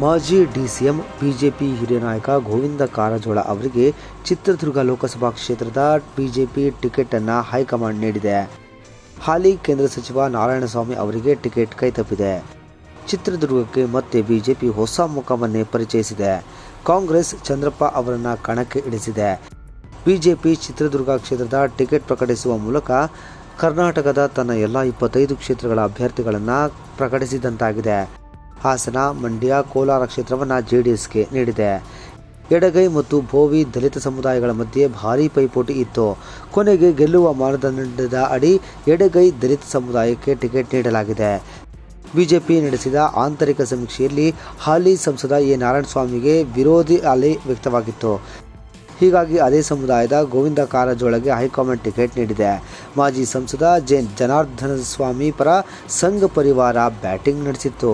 ಮಾಜಿ DCM, BJP ಹಿರಿಯ ನಾಯಕ ಗೋವಿಂದ ಕಾರಜೋಳ ಅವರಿಗೆ ಚಿತ್ರದುರ್ಗ ಲೋಕಸಭಾ ಕ್ಷೇತ್ರದ ಬಿಜೆಪಿ ಟಿಕೆಟ್ ಅನ್ನು ಹೈಕಮಾಂಡ್ ನೀಡಿದೆ. ಹಾಲಿ ಕೇಂದ್ರ ಸಚಿವ ನಾರಾಯಣಸ್ವಾಮಿ ಅವರಿಗೆ ಟಿಕೆಟ್ ಕೈತಪ್ಪಿದೆ. ಚಿತ್ರದುರ್ಗಕ್ಕೆ ಮತ್ತೆ ಬಿಜೆಪಿ ಹೊಸ ಮುಖವನ್ನೇ ಪರಿಚಯಿಸಿದೆ. ಕಾಂಗ್ರೆಸ್ ಚಂದ್ರಪ್ಪ ಅವರನ್ನು ಕಣಕ್ಕೆ ಇಳಿಸಿದೆ. ಬಿಜೆಪಿ ಚಿತ್ರದುರ್ಗ ಕ್ಷೇತ್ರದ ಟಿಕೆಟ್ ಪ್ರಕಟಿಸುವ ಮೂಲಕ ಕರ್ನಾಟಕದ ತನ್ನ ಎಲ್ಲ ಇಪ್ಪತ್ತೈದು ಕ್ಷೇತ್ರಗಳ ಅಭ್ಯರ್ಥಿಗಳನ್ನು ಪ್ರಕಟಿಸಿದಂತಾಗಿದೆ. ಹಾಸನ, ಮಂಡ್ಯ, ಕೋಲಾರ ಕ್ಷೇತ್ರವನ್ನು ಜೆಡಿಎಸ್ಗೆ ನೀಡಿದೆ. ಎಡಗೈ ಮತ್ತು ಭೋವಿ ದಲಿತ ಸಮುದಾಯಗಳ ಮಧ್ಯೆ ಭಾರೀ ಪೈಪೋಟಿ ಇತ್ತು. ಕೊನೆಗೆ ಗೆಲ್ಲುವ ಮಾನದಂಡದ ಅಡಿ ಎಡಗೈ ದಲಿತ ಸಮುದಾಯಕ್ಕೆ ಟಿಕೆಟ್ ನೀಡಲಾಗಿದೆ. ಬಿಜೆಪಿ ನಡೆಸಿದ ಆಂತರಿಕ ಸಮೀಕ್ಷೆಯಲ್ಲಿ ಹಾಲಿ ಸಂಸದ ಎ. ನಾರಾಯಣಸ್ವಾಮಿಗೆ ವಿರೋಧಿ ಅಲೆ ವ್ಯಕ್ತವಾಗಿತ್ತು. ಹೀಗಾಗಿ ಅದೇ ಸಮುದಾಯದ ಗೋವಿಂದ ಕಾರಜೋಳಗೆ ಹೈಕಮಾಂಡ್ ಟಿಕೆಟ್ ನೀಡಿದೆ. ಮಾಜಿ ಸಂಸದ ಜೆ. ಜನಾರ್ದನ ಸ್ವಾಮಿ ಪರ ಸಂಘ ಪರಿವಾರ ಬ್ಯಾಟಿಂಗ್ ನಡೆಸಿತ್ತು.